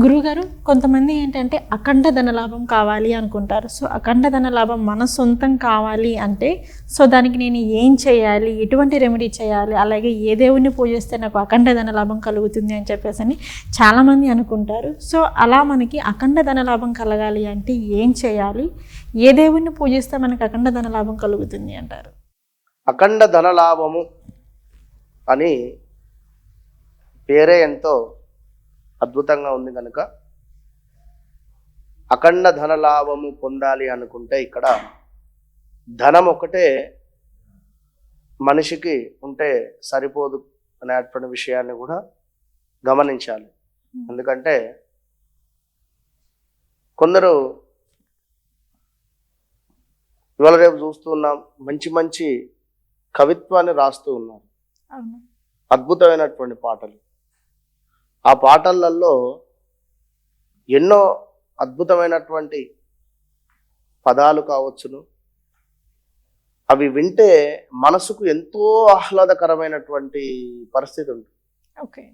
గురువుగారు కొంతమంది ఏంటంటే అఖండ ధనలాభం కావాలి అనుకుంటారు. సో అఖండ ధనలాభం మన సొంతం కావాలి అంటే సో దానికి నేను ఏం చేయాలి? ఎటువంటి రెమెడీ చేయాలి? అలాగే ఏ దేవుణ్ణి పూజిస్తే నాకు అఖండ ధనలాభం కలుగుతుంది అని చెప్పేసి అని చాలామంది అనుకుంటారు. సో అలా మనకి అఖండ ధనలాభం కలగాలి అంటే ఏం చేయాలి? ఏ దేవుణ్ణి పూజిస్తే మనకి అఖండ ధనలాభం కలుగుతుంది అంటారు? అఖండ ధనలాభము అని పేరే ఎంతో అద్భుతంగా ఉంది కనుక అఖండ ధనలాభము పొందాలి అనుకుంటే ఇక్కడ ధనం ఒకటే మనిషికి ఉంటే సరిపోదు అనేటువంటి విషయాన్ని కూడా గమనించాలి. ఎందుకంటే కొందరు ఇవాళ రేపు చూస్తున్నాం మంచి మంచి కవిత్వాన్ని రాస్తూ ఉన్నారు. అద్భుతమైనటువంటి పాటలు. ఆ పాటలలో ఎన్నో అద్భుతమైనటువంటి పదాలు కావచ్చును. అవి వింటే మనసుకు ఎంతో ఆహ్లాదకరమైనటువంటి పరిస్థితి ఉంటుంది. ఓకే.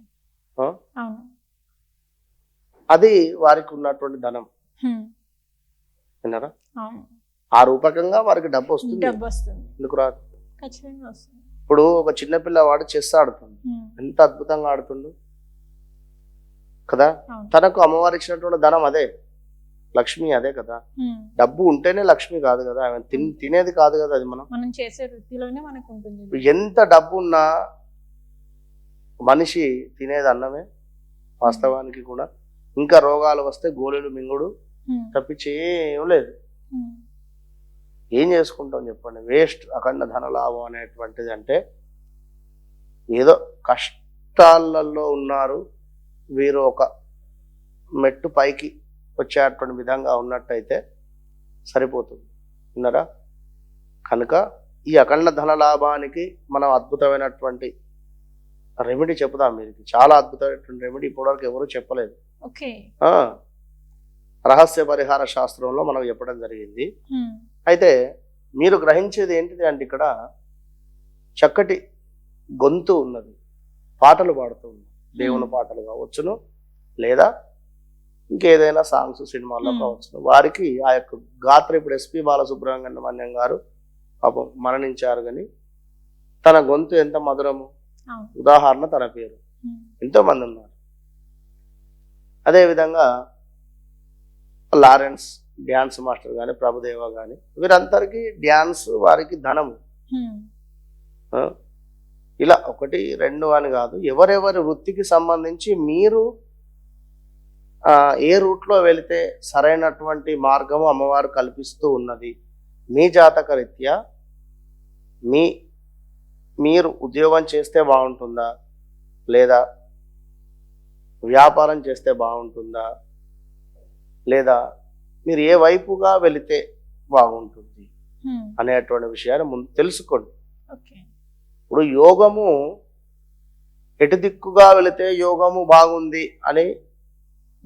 అది వారికి ఉన్నటువంటి ధనం. విన్నారా? ఆ రూపకంగా వారికి డబ్బు వస్తుంది. ఎందుకు రాదు ఇప్పుడు ఒక చిన్న పిల్లవాడు చెస్ ఆడుతుంది. ఎంత అద్భుతంగా ఆడుతుండు? కదా? తనకు అమ్మవారు ఇచ్చినటువంటి ధనం అదే. లక్ష్మి అదే కదా. డబ్బు ఉంటేనే లక్ష్మి కాదు కదా. ఆమె తిన్ తినేది కాదు కదా అది మనం. మనం చేసే వృత్తిలోనే మనకు ఉంటుంది ఎంత డబ్బు ఉన్నా మనిషి తినేది అన్నమే వాస్తవానికి కూడా. ఇంకా రోగాలు వస్తే గోళీలు మింగుడు. తప్పించి ఏం లేదు. ఏం చేసుకుంటాం చెప్పండి? వేస్ట్ అఖండ ధనలాభం అనేటువంటిది అంటే ఏదో కష్టాలలో ఉన్నారు. వీరు ఒక మెట్టు పైకి వచ్చేటువంటి విధంగా ఉన్నట్టయితే సరిపోతుంది. విన్నారా? కనుక ఈ అఖండ ధన లాభానికి మనం అద్భుతమైనటువంటి రెమెడీ చెప్పుదాం మీకు. చాలా అద్భుతమైనటువంటి రెమెడీ ఇప్పటివరకు ఎవరు చెప్పలేదు. రహస్య పరిహార శాస్త్రంలో మనం చెప్పడం జరిగింది. అయితే మీరు గ్రహించేది ఏంటిది అంటే ఇక్కడ చక్కటి గొంతు ఉన్నది. పాటలు పాడుతూ దేవుని. పాటలు కావచ్చును లేదా ఇంకేదైనా సాంగ్స్ సినిమాల్లో. కావచ్చును వారికి ఆ యొక్క గాత్ర ఇప్పుడు ఎస్పి బాలసుబ్రహ్మణ్యం గారు పాపం మరణించారు కానీ తన గొంతు ఎంత మధురము ఉదాహరణ తన పేరు. ఎంతో మంది ఉన్నారు అదేవిధంగా లారెన్స్ డ్యాన్స్ మాస్టర్ కానీ ప్రభుదేవ కానీ వీరందరికీ డ్యాన్స్ వారికి ధనము? ఇలా ఒకటి రెండు అని కాదు. ఎవరెవరి వృత్తికి సంబంధించి మీరు ఏ రూట్లో వెళితే సరైనటువంటి మార్గము అమ్మవారు కల్పిస్తూ ఉన్నది మీ జాతక రీత్యా మీ మీరు ఉద్యోగం చేస్తే బాగుంటుందా? లేదా వ్యాపారం చేస్తే బాగుంటుందా? లేదా మీరు ఏ వైపుగా వెళితే బాగుంటుంది. అనేటువంటి విషయాన్ని ముందు తెలుసుకోండి. ఇప్పుడు యోగము ఎటు దిక్కుగా వెళితే యోగము బాగుంది అని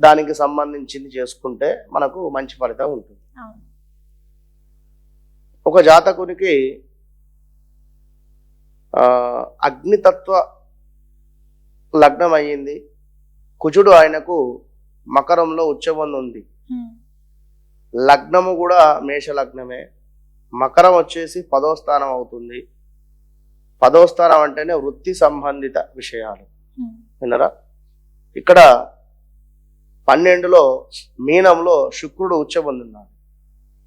దానికి సంబంధించింది చేసుకుంటే మనకు మంచి ఫలితం ఉంటుంది. ఒక జాతకునికి అగ్నితత్వ లగ్నం అయ్యింది కుజుడు ఆయనకు మకరంలో ఉచ్చబంధి ఉంది. లగ్నము కూడా మేష లగ్నమే మకరం వచ్చేసి పదో స్థానం అవుతుంది. పదవ స్థానం అంటేనే వృత్తి సంబంధిత విషయాలు. హ్మ్. విన్నరా? ఇక్కడ పన్నెండులో మీనంలో శుక్రుడు ఉచ్చబొందున్నాడు.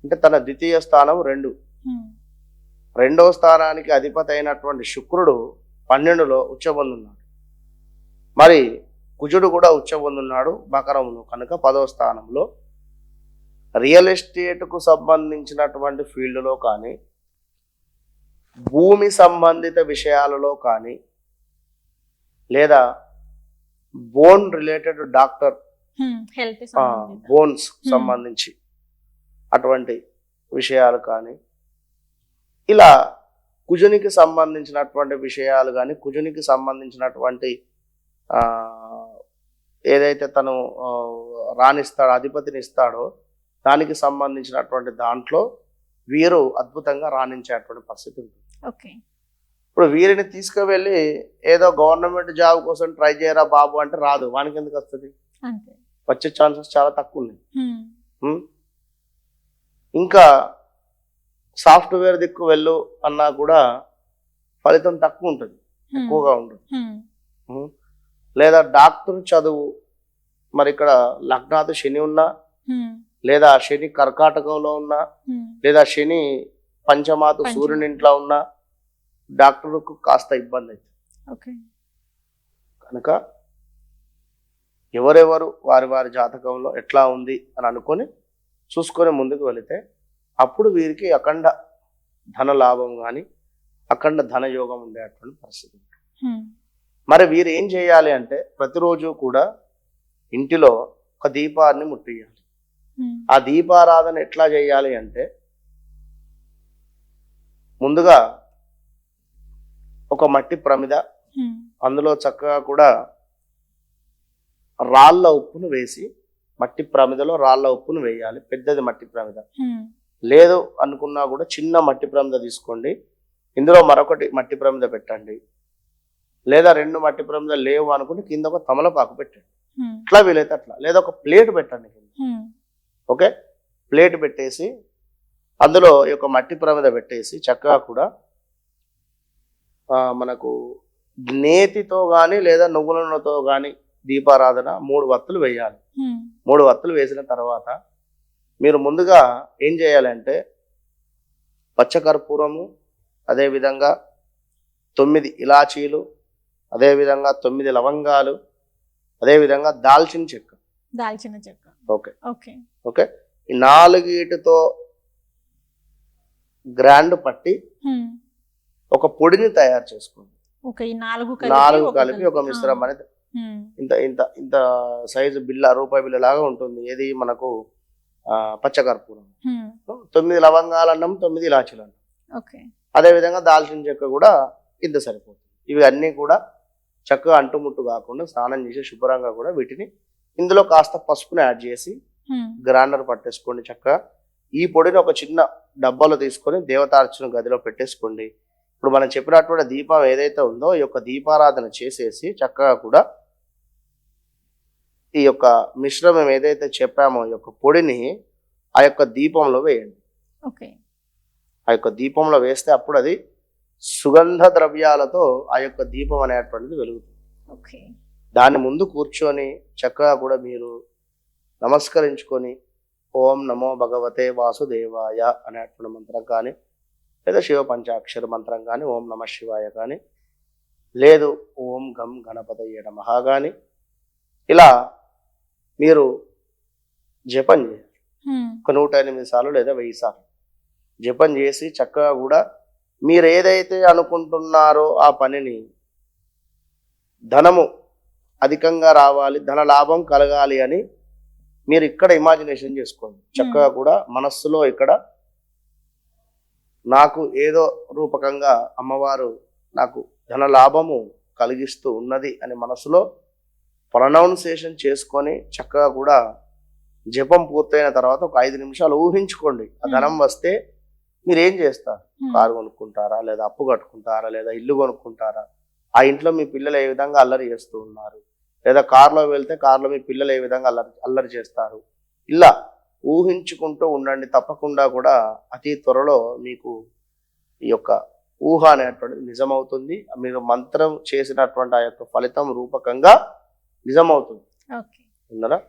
అంటే తన ద్వితీయ స్థానం రెండు. రెండవ స్థానానికి అధిపతి అయినటువంటి శుక్రుడు పన్నెండులో ఉచ్చబొందున్నాడు. మరి కుజుడు కూడా ఉచ్చబొందున్నాడు మకరంలో కనుక పదవ స్థానంలో రియల్ ఎస్టేట్కు సంబంధించినటువంటి ఫీల్డ్లో కానీ భూమి సంబంధిత విషయాలలో కానీ లేదా బోన్ రిలేటెడ్ డాక్టర్ బోన్స్. సంబంధించి అటువంటి విషయాలు కానీ ఇలా కుజునికి సంబంధించినటువంటి విషయాలు కానీ కుజునికి సంబంధించినటువంటి ఏదైతే తను రాణిస్తాడో అధిపతిని ఇస్తాడో దానికి సంబంధించినటువంటి దాంట్లో వీరు అద్భుతంగా రాణించేటువంటి పరిస్థితి ఉంటుంది ఓకే ఇప్పుడు వీరిని తీసుకువెళ్ళి ఏదో గవర్నమెంట్ జాబ్ కోసం ట్రై చేయరా బాబు అంటే రాదు వానికి ఎందుకు వస్తుంది వచ్చే ఛాన్సెస్ చాలా తక్కువ ఉన్నాయి? ఇంకా సాఫ్ట్వేర్ దిక్కు వెళ్ళు అన్నా కూడా ఫలితం తక్కువ ఉంటుంది. ఎక్కువగా ఉంటుంది? లేదా డాక్టర్ చదువు మరి ఇక్కడ లగ్నాథ్ శని ఉన్నా. లేదా శని కర్కాటకంలో ఉన్నా. లేదా శని పంచమాత పంచమ. సూర్యుని ఇంట్లో ఉన్నా డాక్టర్కు కాస్త ఇబ్బంది అవుతుంది ఓకే కనుక ఎవరెవరు వారి వారి జాతకంలో ఎట్లా ఉంది అని అనుకొని చూసుకొని ముందుకు వెళితే అప్పుడు వీరికి అఖండ ధన లాభం కానీ అఖండ ధన యోగం ఉండేటువంటి పరిస్థితి. మరి వీరు ఏం చేయాలి అంటే ప్రతిరోజు కూడా ఇంటిలో ఒక దీపాన్ని ముట్టియాలి. ఆ దీపారాధన ఎట్లా చేయాలి అంటే ముందుగా ఒక మట్టి ప్రమిద. అందులో చక్కగా కూడా రాళ్ళ ఉప్పును వేసి మట్టి ప్రమిదలో రాళ్ళ ఉప్పును వేయాలి పెద్దది మట్టి ప్రమిద. లేదు అనుకున్నా కూడా చిన్న మట్టి ప్రమిద తీసుకోండి ఇందులో మరొకటి మట్టి ప్రమిద పెట్టండి లేదా రెండు మట్టి ప్రమిద లేవు అనుకుంటే కింద ఒక తమలపాకు పెట్టండి. ఇట్లా వీలైతే అట్లా లేదా ఒక ప్లేట్ పెట్టండి కింద. ఓకే ప్లేట్ పెట్టేసి అందులో ఈ యొక్క మట్టి ప్రమిద పెట్టేసి చక్కగా కూడా మనకు నేతితో కానీ లేదా నువ్వుల నూనెతో కానీ దీపారాధన మూడు వత్తులు వేయాలి. మూడు వత్తులు వేసిన తర్వాత మీరు ముందుగా ఏం చేయాలంటే పచ్చకర్పూరము అదేవిధంగా తొమ్మిది ఇలాచీలు అదేవిధంగా తొమ్మిది లవంగాలు అదేవిధంగా దాల్చిన చెక్క. దాల్చిన చెక్క. ఓకే. ఓకే. ఓకే? ఈ నాలుగిటితో గ్రాండ్ పట్టి. ఒక పొడిని తయారు చేసుకోండి. నాలుగు కలిపి ఒక మిశ్రమం అనేది హ్మ్. ఇంత ఇంత ఇంత సైజు బిల్ల రూపాయి బిల్ల లాగా ఉంటుంది. ఏది మనకు పచ్చకర్పూరం. తొమ్మిది లవంగాలు అన్నం తొమ్మిది ఇలాచీలు అన్నం. ఓకే. అదేవిధంగా దాల్చిన చెక్క కూడా ఇంత సరిపోతుంది. ఇవి అన్నీ కూడా చక్కగా అంటుముట్టు కాకుండా స్నానం చేసి శుభ్రంగా కూడా వీటిని ఇందులో కాస్త పసుపుని యాడ్ చేసి. గ్రైండర్ పట్టేసుకోండి చక్కగా. ఈ పొడిని ఒక చిన్న డబ్బాలో తీసుకొని దేవతార్చన గదిలో పెట్టేసుకోండి. ఇప్పుడు మనం చెప్పినటువంటి దీపం ఏదైతే ఉందో ఈ యొక్క దీపారాధన చేసేసి చక్కగా కూడా ఈ యొక్క మిశ్రమం ఏదైతే చెప్పామో ఈ యొక్క పొడిని ఆ యొక్క దీపంలో వేయండి. ఓకే. ఆ యొక్క దీపంలో వేస్తే అప్పుడు అది సుగంధ ద్రవ్యాలతో ఆ యొక్క దీపం అనేటువంటిది వెలుగుతుంది. ఓకే. దాని ముందు కూర్చొని చక్కగా కూడా మీరు నమస్కరించుకొని ఓం నమో భగవతే వాసుదేవాయ అనేటువంటి మంత్రం కానీ లేదా శివ పంచాక్షర మంత్రం కానీ ఓం నమ శివాయ కానీ లేదు ఓం గం గణపతయ్య నమః కానీ ఇలా మీరు జపం చేయాలి. ఒక నూట ఎనిమిది సార్లు లేదా వెయ్యి సార్లు జపం చేసి చక్కగా కూడా మీరు ఏదైతే అనుకుంటున్నారో ఆ పనిని ధనము అధికంగా రావాలి ధన లాభం కలగాలి అని మీరు ఇక్కడ ఇమాజినేషన్ చేసుకోండి. చక్కగా కూడా మనస్సులో ఇక్కడ నాకు ఏదో రూపకంగా అమ్మవారు నాకు ధన లాభము కలిగిస్తూ ఉన్నది అని మనసులో ప్రొనౌన్సియేషన్ చేసుకొని చక్కగా కూడా జపం పూర్తయిన తర్వాత ఒక ఐదు నిమిషాలు ఊహించుకోండి. ఆ ధనం వస్తే మీరు ఏం చేస్తారు? హ్మ్. కారు కొనుక్కుంటారా? లేదా అప్పు కట్టుకుంటారా? లేదా ఇల్లు కొనుక్కుంటారా? ఆ ఇంట్లో మీ పిల్లలు ఏ విధంగా అల్లరి చేస్తూ ఉన్నారు? లేదా కారులో వెళ్తే కారులో మీ పిల్లలు ఏ విధంగా అల్లరి అల్లరి చేస్తారు? ఇలా ఊహించుకుంటూ ఉండండి. తప్పకుండా కూడా అతి త్వరలో మీకు ఈ యొక్క ఊహ అనేటువంటిది నిజమవుతుంది. మీరు మంత్రం చేసినటువంటి ఆ యొక్క ఫలితం రూపకంగా నిజమవుతుంది. ఓకే. విన్నారా